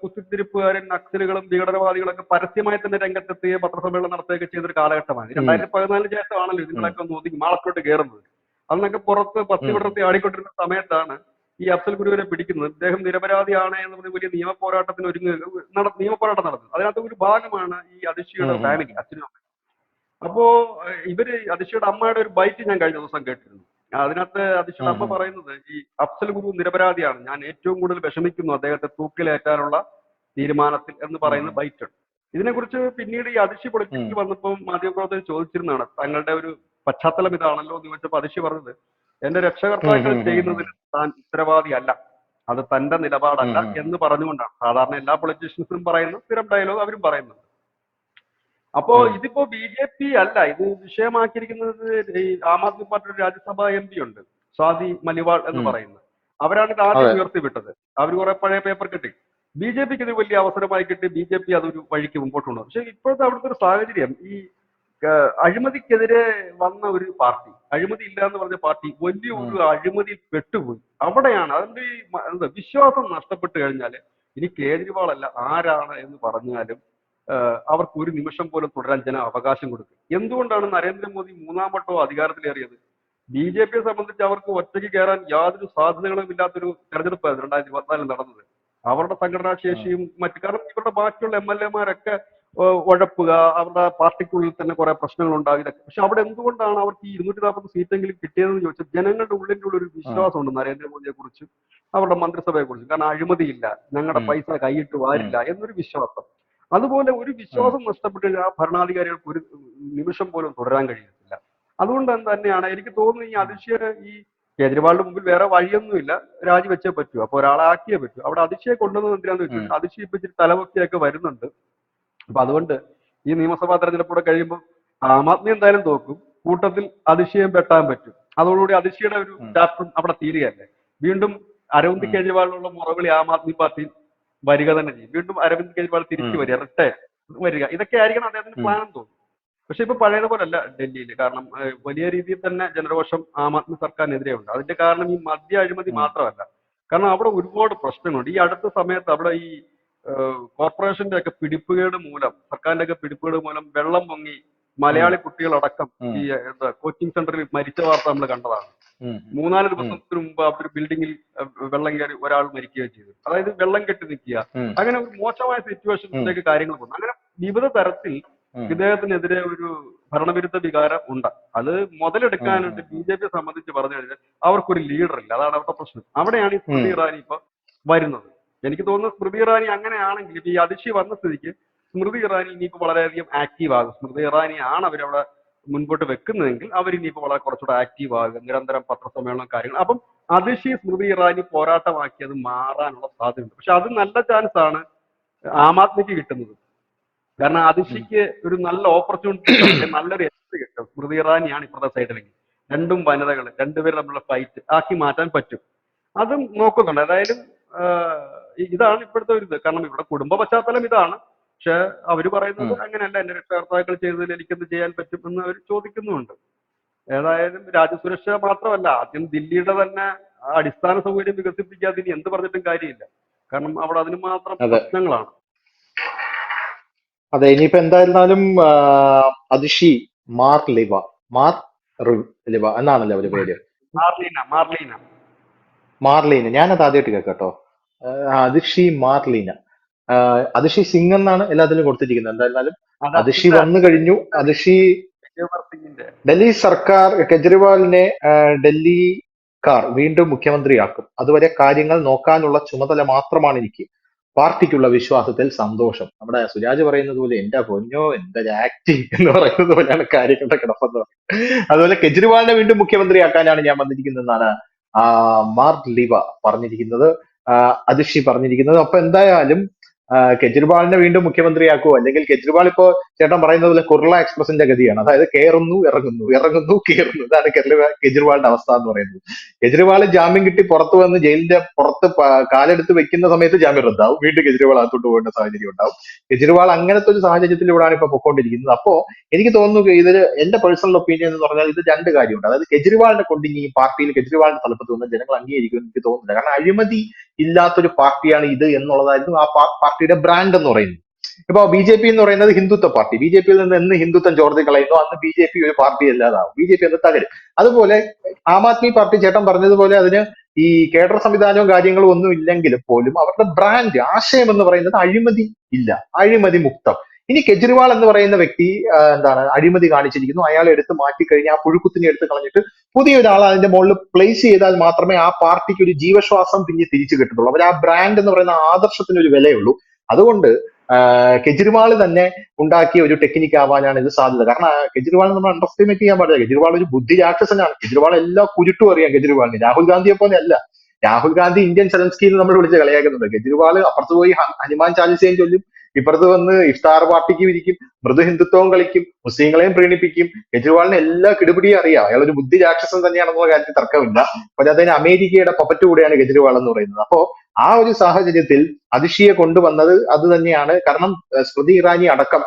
കുത്തിത്തിരിപ്പുകാരും നക്സലുകളും വിഘടനവാദികളൊക്കെ പരസ്യമായി തന്നെ രംഗത്തെത്തിയ പത്രസമ്മേളനം നടത്തുകയൊക്കെ ചെയ്തൊരു കാലഘട്ടമാണ്. രണ്ടായിരത്തി പതിനാലിന് ശേഷമാണല്ലോ ഇതിങ്ങളൊക്കെ ഒന്ന് ഒതുങ്ങി മാളത്തോട്ട് കയറുന്നത് അന്നൊക്കെ പുറത്ത് പത്തി വിടർത്തി ആടിക്കൊണ്ടിരുന്ന സമയത്താണ് ഈ അഫ്സൽ ഗുരുവിനെ പിടിക്കുന്നത്. അദ്ദേഹം നിരപരാധിയാണ് എന്ന് പറഞ്ഞ് വലിയ നിയമ പോരാട്ടത്തിന് ഒരുങ്ങി നട നിയമ പോരാട്ടം നടന്നത് അതിനകത്ത് ഒരു ഭാഗമാണ് ഈ അതിശിയുടെ ഫാമിലി അച്ഛനും അമ്മയും. അപ്പോ ഇവർ അതിശയുടെ അമ്മയുടെ ഒരു ബൈറ്റ് ഞാൻ കഴിഞ്ഞ ദിവസം കേട്ടിരുന്നു. അതിനകത്ത് അതിശയുടെ അമ്മ പറയുന്നത് ഈ അഫ്സൽ ഗുരു നിരപരാധിയാണ്. ഞാൻ ഏറ്റവും കൂടുതൽ വിഷമിക്കുന്നു അദ്ദേഹത്തെ തൂക്കിലേറ്റാനുള്ള തീരുമാനത്തിൽ എന്ന് പറയുന്ന ബൈറ്റുണ്ട് ഇതിനെക്കുറിച്ച് പിന്നീട് ഈ അതിശി പൊളിറ്റിക്സിൽ വന്നപ്പോൾ മാധ്യമപ്രവർത്തകർ ചോദിച്ചിരുന്നതാണ് തങ്ങളുടെ ഒരു പശ്ചാത്തലം ഇതാണല്ലോ എന്ന് ചോദിച്ചപ്പോൾ അതിശി പറഞ്ഞത് എന്റെ രക്ഷകർത്താക്കൾ ചെയ്യുന്നതിന് താൻ ഉത്തരവാദിയല്ല. അത് തന്റെ നിലപാടല്ല. എന്ന് പറഞ്ഞുകൊണ്ടാണ്. സാധാരണ എല്ലാ പൊളിറ്റീഷ്യൻസും പറയുന്ന സ്ഥിരം ഡയലോഗ് അവരും പറയുന്നുണ്ട്. അപ്പോ ഇതിപ്പോ ബി ജെ പി അല്ല ഇത് വിഷയമാക്കിയിരിക്കുന്നത് ഈ ആം ആദ്മി പാർട്ടിയുടെ രാജ്യസഭാ എം പി ഉണ്ട് സ്വാതി മലിവാൾ എന്ന്. പറയുന്നത് അവരാണ് ഇത് ആദ്യം ഉയർത്തി ഉയർത്തിവിട്ടത്. അവർ കുറെ പഴയ പേപ്പർ കിട്ടി. ബി ജെ പിക്ക് ഇത് വലിയ അവസരമായി കിട്ടി. ബി ജെ പി അതൊരു വഴിക്ക് മുമ്പോട്ട് കൊണ്ടു പക്ഷെ ഇപ്പോഴത്തെ അവിടുത്തെ ഒരു സാഹചര്യം ഈ അഴിമതിക്കെതിരെ വന്ന ഒരു പാർട്ടി അഴിമതി ഇല്ല എന്ന് പറഞ്ഞ പാർട്ടി വലിയ ഒരു അഴിമതി പെട്ടുപോയി. അവിടെയാണ് അതിന്റെ ഈ എന്താ വിശ്വാസം നഷ്ടപ്പെട്ടു കഴിഞ്ഞാൽ ഇനി കേജ്രിവാൾ അല്ല ആരാണ് എന്ന് പറഞ്ഞാലും അവർക്ക് ഒരു നിമിഷം പോലും തുടരാൻ ജന അവകാശം കൊടുക്കും. എന്തുകൊണ്ടാണ് നരേന്ദ്രമോദി മൂന്നാം വട്ടവും അധികാരത്തിലേറിയത്? ബി ജെ പിയെ സംബന്ധിച്ച് അവർക്ക് ഒറ്റയ്ക്ക് കയറാൻ യാതൊരു സാധ്യതകളും ഇല്ലാത്തൊരു തെരഞ്ഞെടുപ്പായിരുന്നു രണ്ടായിരത്തി പതിനാലിൽ നടന്നത്. അവരുടെ സംഘടനാ ശേഷിയും മറ്റു കാരണം ഇവരുടെ ബാക്കിയുള്ള എം എൽ എമാരൊക്കെ ഉഴപ്പുക അവരുടെ പാർട്ടിക്കുള്ളിൽ തന്നെ കുറെ പ്രശ്നങ്ങൾ ഉണ്ടാകില്ല പക്ഷെ അവിടെ എന്തുകൊണ്ടാണ് അവർക്ക് ഈ ഇരുന്നൂറ്റി നാൽപ്പത് സീറ്റെങ്കിലും കിട്ടിയതെന്ന് ചോദിച്ചാൽ ജനങ്ങളുടെ ഉള്ളിന്റെ ഉള്ളിൽ ഒരു വിശ്വാസമുണ്ട് നരേന്ദ്രമോദിയെ കുറിച്ചും അവരുടെ മന്ത്രിസഭയെ കുറിച്ചും കാരണം അഴിമതിയില്ല. ഞങ്ങളുടെ. പൈസ കൈയിട്ട് വാരില്ല എന്നൊരു വിശ്വാസം. അതുപോലെ ഒരു വിശ്വാസം നഷ്ടപ്പെട്ട് ആ ഭരണാധികാരികൾക്ക് ഒരു നിമിഷം പോലും തുടരാൻ കഴിയത്തില്ല. അതുകൊണ്ട് തന്നെയാണ് എനിക്ക് തോന്നുന്നു ഈ അതിശയ ഈ കേജ്രിവാളിന്റെ മുമ്പിൽ വേറെ വഴിയൊന്നുമില്ല രാജിവെച്ചേ പറ്റൂ. അപ്പൊ ഒരാളെ ആക്കിയേ പറ്റൂ. അവിടെ അതിശയെ കൊണ്ടുവന്നത് എന്തിനാന്ന് വെച്ചാൽ അതിശയ ഇപ്പൊ ഇച്ചിരി തലവൊക്കെയൊക്കെ വരുന്നുണ്ട്. അപ്പൊ അതുകൊണ്ട് ഈ നിയമസഭാ തെരഞ്ഞെടുപ്പൂടെ കഴിയുമ്പോൾ ആം ആദ്മി എന്തായാലും തോക്കും. കൂട്ടത്തിൽ അതിശയം വെട്ടാൻ പറ്റും. അതോടുകൂടി അതിശയുടെ ഒരു. ചാപ്റ്ററും അവിടെ തീരുകയല്ലേ. വീണ്ടും അരവിന്ദ് കെജ്രിവാളിനുള്ള മുറവിളി ആം ആദ്മി പാർട്ടി വരിക തന്നെ ചെയ്യും. വീണ്ടും അരവിന്ദ് കെജ്രിവാൾ തിരിച്ചു. വരിക റിട്ടയർ വരിക. ഇതൊക്കെ ആയിരിക്കണം അദ്ദേഹത്തിന്റെ. പ്ലാൻ തോന്നുന്നു പക്ഷെ ഇപ്പൊ പഴയതുപോലെ അല്ല ഡൽഹിയിൽ കാരണം വലിയ രീതിയിൽ തന്നെ ജനരോഷം ആം ആദ്മി സർക്കാരിനെതിരെ ഉണ്ട് അതിന്റെ കാരണം ഈ മദ്യ അഴിമതി മാത്രമല്ല. കാരണം അവിടെ ഒരുപാട് പ്രശ്നങ്ങളുണ്ട്. ഈ അടുത്ത സമയത്ത് അവിടെ ഈ കോർപ്പറേഷന്റെ ഒക്കെ പിടിപ്പുകേട് മൂലം സർക്കാരിന്റെ ഒക്കെ പിടിപ്പുകേട് മൂലം വെള്ളം പൊങ്ങി മലയാളി കുട്ടികളടക്കം ഈ എന്താ കോച്ചിങ് സെന്ററിൽ മരിച്ച വാർത്ത നമ്മൾ കണ്ടതാണ്. മൂന്നാൽ ദിവസത്തിന് മുമ്പ് അവിടെ ഒരു ബിൽഡിങ്ങിൽ വെള്ളം കയറി ഒരാൾ മരിക്കുകയും ചെയ്തു. അതായത് വെള്ളം കെട്ടി നിൽക്കുക. അങ്ങനെ ഒരു മോശമായ സിറ്റുവേഷനിലേക്ക് കാര്യങ്ങൾ പോകുന്നു. അങ്ങനെ വിവിധ തരത്തിൽ ഇദ്ദേഹത്തിനെതിരെ ഒരു ഭരണവിരുദ്ധ വികാരം ഉണ്ട്. അത് മുതലെടുക്കാനായിട്ട് ബി ജെ പിയെ സംബന്ധിച്ച് പറഞ്ഞു കഴിഞ്ഞാൽ അവർക്കൊരു ലീഡർ ഇല്ല. അതാണ് അവരുടെ പ്രശ്നം. അവിടെയാണ് ഈ സ്മൃതി. ഇറാനി ഇപ്പൊ വരുന്നത്. എനിക്ക് തോന്നുന്നു സ്മൃതി ഇറാനി അങ്ങനെയാണെങ്കിൽ ഈ അതിശി വന്ന സ്ഥിതിക്ക് സ്മൃതി ഇറാനി ഇനിയിപ്പോ വളരെയധികം ആക്റ്റീവ് ആകും. സ്മൃതി ഇറാനി ആണ് അവരവിടെ മുൻപോട്ട് വെക്കുന്നതെങ്കിൽ അവർ ഇനിയിപ്പോൾ വളരെ കുറച്ചുകൂടെ ആക്റ്റീവ് ആകുക നിരന്തരം പത്രസമ്മേളനം കാര്യങ്ങൾ. അപ്പം അതിശി സ്മൃതി ഇറാനി പോരാട്ടമാക്കി അത് മാറാനുള്ള സാധ്യതയുണ്ട്. പക്ഷെ അത് നല്ല ചാൻസ് ആണ് ആം ആദ്മിക്ക് കിട്ടുന്നത്. കാരണം അതിശിക്ക് ഒരു നല്ല ഓപ്പർച്യൂണിറ്റി നല്ലൊരു എൻട്രി കിട്ടും. സ്മൃതി ഇറാനിയാണ് ഇപ്പുറത്തെ സൈഡിലെങ്കിൽ രണ്ടും വനിതകൾ രണ്ടുപേരും തമ്മിലുള്ള ഫൈറ്റ് ആക്കി മാറ്റാൻ പറ്റും. അതും നോക്കുന്നുണ്ട്. അതായാലും ഇതാണ് ഇപ്പോഴത്തെ ഒരു ഇത്. കാരണം ഇവിടെ കുടുംബ പശ്ചാത്തലം ഇതാണ്. പക്ഷെ അവർ പറയുന്നത് അങ്ങനെയല്ല. എന്റെ രക്ഷകർത്താക്കൾ ചെയ്തതിൽ എനിക്കെന്ത് ചെയ്യാൻ പറ്റും എന്ന് അവർ ചോദിക്കുന്നുമുണ്ട്. ഏതായാലും രാജ്യസുരക്ഷ മാത്രമല്ല ആദ്യം ദില്ലിയുടെ തന്നെ അടിസ്ഥാന സൗകര്യം വികസിപ്പിക്കാതെ ഇനി എന്ത് പറഞ്ഞിട്ടും കാര്യമില്ല. കാരണം അവിടെ അതിന് മാത്രം പ്രശ്നങ്ങളാണ്. അതെ ഇനിയിപ്പോ എന്തായിരുന്നാലും അതിഷി മാർ ലിവ മാർ ലിവ എന്നാണല്ലോ അവർ പേര്? മാർലീന മാർലീന. മാർലീന. ഞാനത് ആദ്യമായിട്ട് കേട്ടോ. അതിഷി മാർലീന. അതിഷി സിംഗ് എന്നാണ് എല്ലാത്തിലും കൊടുത്തിരിക്കുന്നത്. എന്തായിരുന്നാലും അത് അതിഷി വന്നു കഴിഞ്ഞു. അതിഷി ഡൽഹി സർക്കാർ കെജ്രിവാളിനെ ഡൽഹി കാർ വീണ്ടും മുഖ്യമന്ത്രിയാക്കും. അതുവരെ കാര്യങ്ങൾ നോക്കാനുള്ള ചുമതല മാത്രമാണ് എനിക്ക്. പാർട്ടിക്കുള്ള വിശ്വാസത്തിൽ സന്തോഷം. നമ്മുടെ സുരാജ് പറയുന്നത് പോലെ എന്റെ പൊന്നോ എന്റെ ആക്ടിങ് എന്ന് പറയുന്നത് പോലെയാണ് കാര്യങ്ങളുടെ കിടപ്പെന്ന് പറയുന്നത് അതുപോലെ കെജ്രിവാളിനെ വീണ്ടും മുഖ്യമന്ത്രിയാക്കാനാണ് ഞാൻ വന്നിരിക്കുന്നതെന്നാണ് എന്നാണ് മാർക്ക് ലിവ പറഞ്ഞിരിക്കുന്നത്. അതിഷി പറഞ്ഞിരിക്കുന്നത്. അപ്പൊ എന്തായാലും കെജ്രിവാളിനെ വീണ്ടും മുഖ്യമന്ത്രിയാക്കുമോ അല്ലെങ്കിൽ കെജ്രിവാൾ ഇപ്പോ ചേട്ടൻ പറയുന്നത് പോലെ കുർള എക്സ്പ്രസിന്റെ ഗതിയാണ്. അതായത് കയറുന്നു ഇറങ്ങുന്നു. ഇറങ്ങുന്നു കയറുന്നു ഇതാണ് കെജ്രിവാ- കെജ്രിവാളിന്റെ അവസ്ഥ എന്ന് പറയുന്നത്. കെജ്രിവാൾ ജാമ്യം കിട്ടി പുറത്തു വന്ന് ജയിലിന്റെ പുറത്ത് കാലെടുത്ത് വെക്കുന്ന സമയത്ത് ജാമ്യം റദ്ദാവും. വീണ്ടും കെജ്രിവാൾ അകത്തോട്ട് പോകേണ്ട സാഹചര്യം ഉണ്ടാവും. കെജ്രിവാൾ അങ്ങനത്തെ ഒരു സാഹചര്യത്തിലൂടെയാണ് ഇപ്പൊ പൊക്കോണ്ടിരിക്കുന്നത്. അപ്പോ എനിക്ക് തോന്നുന്നു ഇതിൽ എന്റെ പേഴ്സണൽ ഒപ്പീനിയൻ എന്ന് പറഞ്ഞാൽ ഇത് രണ്ട് കാര്യമുണ്ട്. അതായത് കെജ്രിവാളിനെ കൊണ്ട് ഇനി ഈ പാർട്ടിയിൽ കെജ്രിവാളിന്റെ തലപ്പത്ത് വന്ന് ജനങ്ങൾ അംഗീകരിക്കുമെന്ന് എനിക്ക് തോന്നുന്നില്ല. കാരണം അഴിമതി ഇല്ലാത്തൊരു പാർട്ടിയാണ് ഇത് എന്നുള്ളതായിരുന്നു ആ പാർട്ടിയുടെ ബ്രാൻഡ് എന്ന് പറയുന്നത്. ഇപ്പൊ ബി ജെ പി എന്ന് പറയുന്നത് ഹിന്ദുത്വ പാർട്ടി. ബി ജെ പിയിൽ നിന്ന് എന്ന് ഹിന്ദുത്വം ചോർത്തി കളയുന്നു അന്ന് ബി ജെ പി ഒരു പാർട്ടി അല്ലാതാവും. ബി ജെ പി അത് തകരും. അതുപോലെ ആം ആദ്മി പാർട്ടി ചേട്ടൻ പറഞ്ഞതുപോലെ അതിന് ഈ കേഡർ സംവിധാനവും കാര്യങ്ങളും ഒന്നും ഇല്ലെങ്കിലും പോലും അവരുടെ ബ്രാൻഡ് ആശയം എന്ന് പറയുന്നത് അഴിമതി ഇല്ല. അഴിമതി മുക്തം. ഇനി കെജ്രിവാൾ എന്ന് പറയുന്ന വ്യക്തി എന്താണ് അഴിമതി കാണിച്ചിരിക്കുന്നു. അയാളെ എടുത്ത് മാറ്റിക്കഴിഞ്ഞ് ആ പുഴുക്കുത്തിനെ എടുത്ത് കളഞ്ഞിട്ട് പുതിയ ഒരാൾ അതിന്റെ മുകളിൽ പ്ലേസ് ചെയ്താൽ മാത്രമേ ആ പാർട്ടിക്ക് ഒരു ജീവശ്വാസം പിന്നെ തിരിച്ചു കിട്ടത്തുള്ളൂ. അവർ ആ ബ്രാൻഡ് എന്ന് പറയുന്ന ആദർശത്തിന് ഒരു വിലയുള്ളൂ. അതുകൊണ്ട് കെജ്രിവാൾ തന്നെ ഉണ്ടാക്കിയ ഒരു ടെക്നിക്ക് ആവാനാണ് ഇത് സാധ്യത. കാരണം കെജ്രിവാൾ നമ്മൾ അണ്ടർസ്റ്റിമേറ്റ് ചെയ്യാൻ പാടില്ല. കെജ്രിവാൾ ഒരു ബുദ്ധി രാക്ഷസനാണ്. കെജ്രിവാൾ എല്ലാ കുരുട്ടും അറിയാം കെജ്രിവാളിന്. രാഹുൽ ഗാന്ധിയെ പോലെ അല്ല രാഹുൽ ഗാന്ധി ഇന്ത്യൻ സെലൻസ്കി നമ്മൾ വിളിച്ച് കളിയാക്കുന്നുണ്ട്. കെജ്രിവാൾ അപ്പുറത്ത് പോയി ഹനുമാൻ ചാലിസയും ചൊല്ലും. ഇപ്പുറത്ത് വന്ന് ഇഫ്താർ പാർട്ടിക്ക് വിരിക്കും മൃദു ഹിന്ദുത്വവും കളിക്കും മുസ്ലിങ്ങളെയും പ്രീണിപ്പിക്കും. കെജ്രിവാളിന് എല്ലാ കിടുപിടിയും അറിയാം. അയാൾ ഒരു ബുദ്ധി രാക്ഷസൻ തന്നെയാണെന്നുള്ള കാര്യത്തിൽ തർക്കമില്ല. പക്ഷെ അതിന് അമേരിക്കയുടെ പപ്പറ്റ് കൂടെയാണ് കെജ്രിവാൾ എന്ന് പറയുന്നത്. അപ്പോ ആ ഒരു സാഹചര്യത്തിൽ അതിഷിയെ കൊണ്ടുവന്നത് അത് തന്നെയാണ്. കാരണം സ്മൃതി ഇറാനി അടക്കം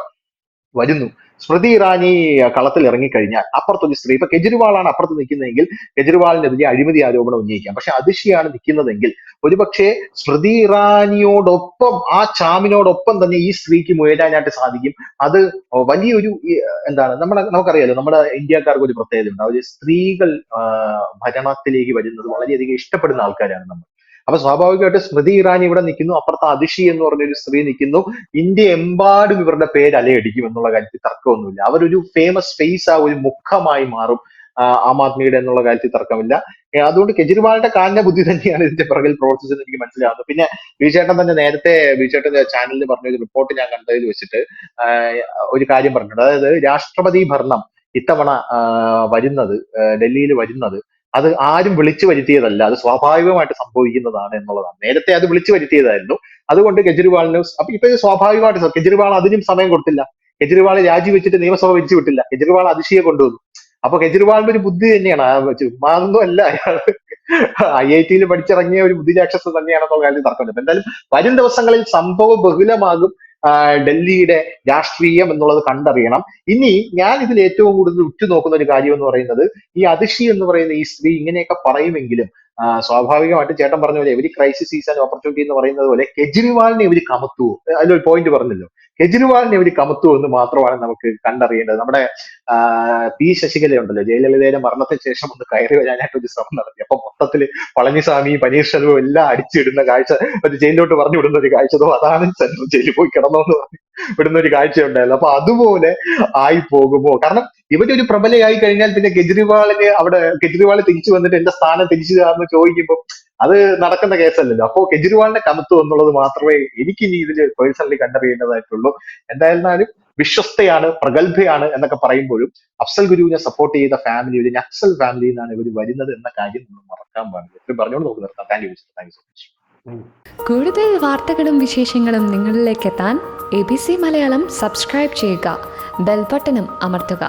വരുന്നു. സ്മൃതി ഇറാനി കളത്തിൽ ഇറങ്ങിക്കഴിഞ്ഞാൽ അപ്പുറത്തൊരു സ്ത്രീ ഇപ്പൊ കെജ്രിവാളാണ് അപ്പുറത്ത് നിൽക്കുന്നതെങ്കിൽ കെജ്രിവാളിനെതിരെ അഴിമതി ആരോപണം ഉന്നയിക്കാം. പക്ഷെ അതിഷിയാണ് നിൽക്കുന്നതെങ്കിൽ ഒരുപക്ഷെ സ്മൃതി ഇറാനിയോടൊപ്പം ആ ചാമിനോടൊപ്പം തന്നെ ഈ സ്ത്രീക്ക് മുയലാനായിട്ട് സാധിക്കും. അത് വലിയൊരു എന്താണ് നമ്മുടെ നമുക്കറിയാലോ നമ്മുടെ ഇന്ത്യക്കാർക്ക് ഒരു പ്രത്യേകത ഉണ്ട് അവർ സ്ത്രീകൾ ഭരണത്തിലേക്ക് വരുന്നത് വളരെയധികം ഇഷ്ടപ്പെടുന്ന ആൾക്കാരാണ് നമ്മൾ. അപ്പൊ സ്വാഭാവികമായിട്ട് സ്മൃതി ഇറാനി ഇവിടെ നിൽക്കുന്നു. അപ്പുറത്ത് അതിഷി എന്ന് പറഞ്ഞൊരു സ്ത്രീ നിൽക്കുന്നു. ഇന്ത്യ എമ്പാടും ഇവരുടെ പേര് അലയടിക്കും എന്നുള്ള കാര്യത്തിൽ തർക്കമൊന്നുമില്ല. അവരൊരു ഫേമസ് ഫേസ് ആ ഒരു മുഖമായി മാറും. ആ, ആദ്മിയുടെ എന്നുള്ള കാര്യത്തിൽ തർക്കമില്ല. അതുകൊണ്ട് കെജ്രിവാളിന്റെ കാഞ്ഞ ബുദ്ധി തന്നെയാണ് ഇതിന്റെ പിറകിൽ പ്രവർത്തിച്ചതെന്ന് എനിക്ക് മനസ്സിലാവുന്നത്. പിന്നെ വിജയേട്ടൻ തന്നെ നേരത്തെ വിജയേട്ടന്റെ ചാനലിൽ പറഞ്ഞ ഒരു റിപ്പോർട്ട് ഞാൻ കണ്ടതിൽ വെച്ചിട്ട് ഒരു കാര്യം പറഞ്ഞിട്ടുണ്ട്. അതായത് രാഷ്ട്രപതി ഭരണം ഇത്തവണ വരുന്നത് ഡൽഹിയിൽ വരുന്നത് അത് ആരും വിളിച്ചു വരുത്തിയതല്ല. അത് സ്വാഭാവികമായിട്ട് സംഭവിക്കുന്നതാണ് എന്നുള്ളതാണ്. നേരത്തെ അത് വിളിച്ചു വരുത്തിയതായിരുന്നു. അതുകൊണ്ട് കെജ്രിവാളിന് അപ്പൊ ഇപ്പൊ സ്വാഭാവികമായിട്ട് കെജ്രിവാൾ അതിനും സമയം കൊടുത്തില്ല. കെജ്രിവാൾ രാജിവെച്ചിട്ട് നിയമസഭ വെച്ചു വിട്ടില്ല. കെജ്രിവാൾ അതിശയെ കൊണ്ടുവന്നു. അപ്പൊ കെജ്രിവാളിന്റെ ഒരു ബുദ്ധി തന്നെയാണ്. ആ ചുമ്മാ അതൊന്നും അല്ല അയാൾ. ഐ ഐ ടിയിൽ പഠിച്ചിറങ്ങിയ ഒരു ബുദ്ധിരാക്ഷസം തന്നെയാണെന്നുള്ള കാര്യം തർക്കമില്ല. എന്തായാലും വരും ദിവസങ്ങളിൽ സംഭവ ബഹുലമാകും. ഡൽഹിയുടെ രാഷ്ട്രീയം എന്നുള്ളത് കണ്ടറിയണം. ഇനി ഞാൻ ഇതിൽ ഏറ്റവും കൂടുതൽ ഉറ്റുനോക്കുന്ന ഒരു കാര്യം എന്ന് പറയുന്നത് ഈ അതിഷി എന്ന് പറയുന്ന ഈ സ്ത്രീ ഇങ്ങനെയൊക്കെ പറയുമെങ്കിലും സ്വാഭാവികമായിട്ട് ചേട്ടൻ പറഞ്ഞ പോലെ എവരി ക്രൈസിസ് സീസൺ ഓപ്പർച്യൂണിറ്റി എന്ന് പറയുന്നത് പോലെ കെജ്രിവാളിനെ ഇവർ കമത്തുവോ? അതിലൊരു പോയിന്റ് പറഞ്ഞല്ലോ. കെജ്രിവാളിനെ ഇവർ കമത്തു എന്ന് മാത്രമാണ് നമുക്ക് കണ്ടറിയേണ്ടത്. നമ്മുടെ പി ശശികല ഉണ്ടല്ലോ ജയലളിതയുടെ മരണത്തിന് ശേഷം ഒന്ന് കയറി വരാനായിട്ട് ഒരു ശ്രമം നടത്തി. അപ്പൊ മൊത്തത്തിൽ പളനിസ്വാമി പനീർശെൽവം എല്ലാം അടിച്ചിടുന്ന കാഴ്ച ഒരു ജയിലിലോട്ട് പറഞ്ഞു വിടുന്ന ഒരു കാഴ്ചതോ അതാണ് സെൻട്രൽ ജയിലിൽ പോയി കിടന്നോന്ന് പറഞ്ഞു വിടുന്ന ഒരു കാഴ്ച ഉണ്ടായിരുന്നു അപ്പൊ അതുപോലെ ആയി പോകുമോ? കാരണം ഇവരൊരു പ്രബലയായി കഴിഞ്ഞാൽ പിന്നെ കെജ്രിവാളിന് അവിടെ കെജ്രിവാൾ തിരിച്ചു വന്നിട്ട് എന്റെ സ്ഥാനം തിരിച്ചു തരാമെന്ന് ചോദിക്കുമ്പോൾ അത് നടക്കുന്ന കേസല്ലല്ലോ. അപ്പോ കെജ്രിവാളിന്റെ കമത്തു എന്നുള്ളത് മാത്രമേ എനിക്ക് ഇനി ഇതിൽ പേഴ്സണലി കണ്ടറിയേണ്ടതായിട്ടുള്ളൂ. എന്തായിരുന്നാലും വിശ്വസ്തയാണ് പ്രഗത്ഭയാണ് എന്നൊക്കെ പറയുമ്പോഴും അഫ്സൽ ഗുരുവിനെ സപ്പോർട്ട് ചെയ്ത ഫാമിലി ഒരു നക്സൽ ഫാമിലിയിൽ നിന്നാണ് ഇവർ വരുന്നത് എന്ന കാര്യം നമ്മൾ മറക്കാൻ പാടില്ല. ഇത്രയും പറഞ്ഞുകൊണ്ട് നമുക്ക് നിർത്താം. Thank you thank you so much കൂടുതൽ വാർത്തകളും വിശേഷങ്ങളും നിങ്ങളിലേക്ക് എത്താൻ A B C Malayalam subscribe ചെയ്യുക. ബെൽബട്ടനും അമർത്തുക.